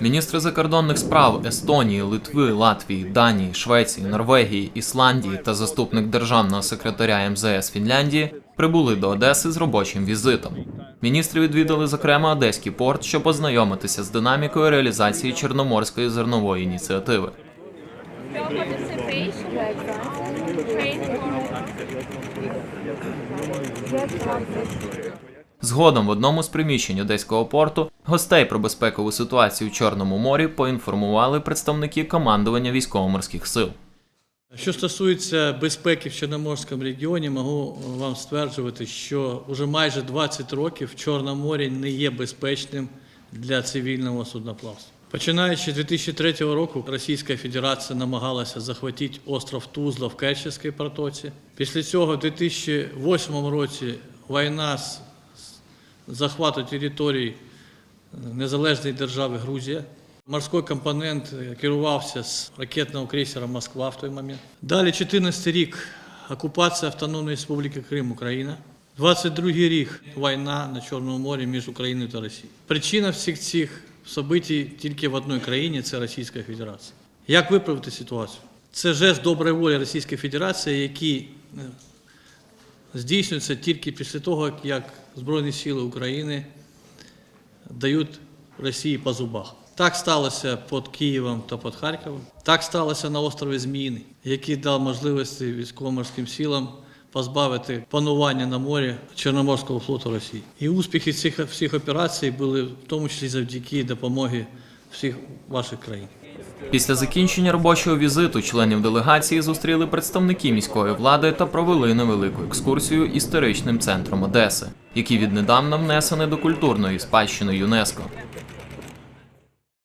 Міністри закордонних справ Естонії, Литви, Латвії, Данії, Швеції, Норвегії, Ісландії та заступник державного секретаря МЗС Фінляндії прибули до Одеси з робочим візитом. Міністри відвідали зокрема Одеський порт, щоб ознайомитися з динамікою реалізації Чорноморської зернової ініціативи. Згодом в одному з приміщень Одеського порту гостей про безпекову ситуацію в Чорному морі поінформували представники командування військово-морських сил. Що стосується безпеки в Чорноморському регіоні, можу вам стверджувати, що вже майже 20 років Чорне море не є безпечним для цивільного судноплавства. Починаючи з 2003 року, Російська Федерація намагалася захватити остров Тузла в Керченській протоці. Після цього, в 2008 році, війна з захвату територій незалежної держави Грузія. Морський компонент е, керувався з ракетного крейсера Москва в той момент. Далі 14 рік окупація Автономної Республіки Крим Україна. 22 рік війна на Чорному морі між Україною та Росією. Причина всіх цих событий тільки в одній країні це Російська Федерація. Як виправити ситуацію? Це жест доброї волі Російської Федерації, який е, здійснюється тільки після того, як Збройні Сили України дають Росії по зубах. Так сталося під Києвом та під Харковом. Так сталося на острові Зміїний, який дав можливості військово-морським силам позбавити панування на морі Чорноморського флоту Росії. І успіхи цих всіх операцій були в тому числі завдяки допомоги всіх ваших країн. Після закінчення робочого візиту членів делегації зустріли представники міської влади та провели невелику екскурсію історичним центром Одеси, який віднедавна внесений до культурної спадщини ЮНЕСКО.